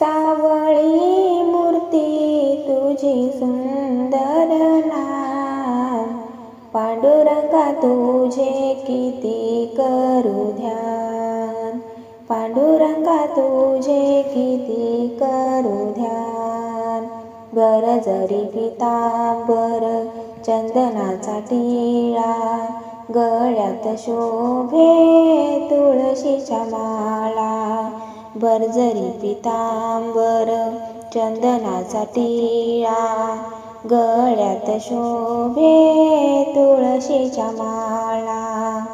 सावळी मूर्ती तुझी सुंदर पांडुरंगा तुझे किती करू ध्यान. पांडुरंगा तुझे किती करू ध्यान. बर जरी पितांबर चंदनाचा टिळा गळ्यात शोभे तुळशीच्या माळा. बर्जरी पितांबर चंदनाचा टिळा गळ्यात शोभे तुळशीच्या माळा.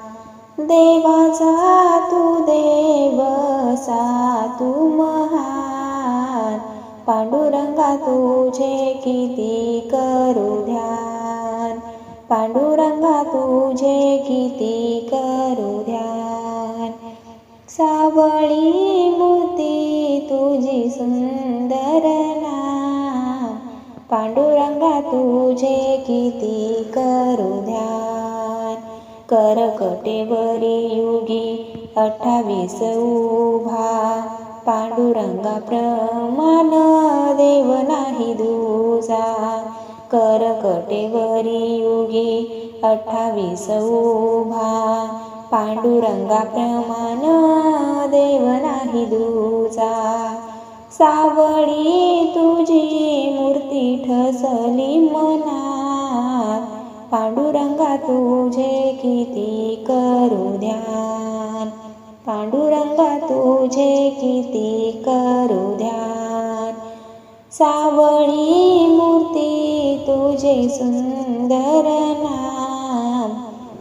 देवाचा तू देवसा तू महान. पांडुरंगा तुझे किती करू ध्यान. पांडुरंगा तुझे किती करू ध्यान. सावळी सुंदर पांडुरंगा तुझे किती करू ध्यान? करकटेवरी युगी अठ्ठावीस उभा। पांडुरंगा प्रमाण देव नाही दुजा। करकटेवरी युगी अठ्ठावीस उभा। पांडुरंगा प्रमाण देव नाही दुजा। सावळी तुझी मूर्ती ठसली मनात. पांडुरंगा तुझे किती करू ध्यान पांडुरंगा तुझे किती करू ध्यान सावळी मूर्ती तुझे सुंदर नाम.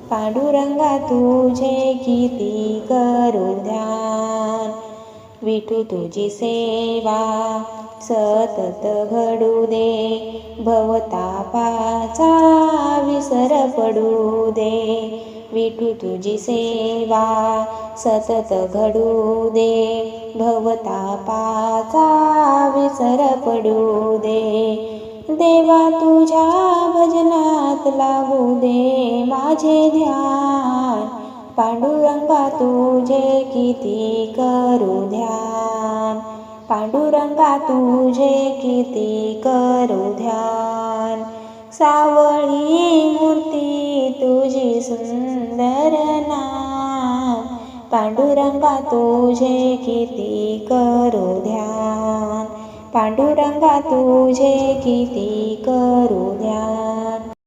पांडुरंगा तुझे किती करू ध्यान विठू तुझी सेवा सतत घडू दे. भवतापाचा विसर पडू दे. विठू तुझी सेवा सतत घडू दे. भवतापाचा विसर पडू दे. देवा तुझ्या भजनात लागू दे माझे ध्यान. पांडुरंगा तुझे किती करू ध्यान तुझे किती ध्यान सावळी मूर्ती तुझी सुंदर नाम. पांडुरंगा तुझे किती करू ध्यान तुझे किती ध्यान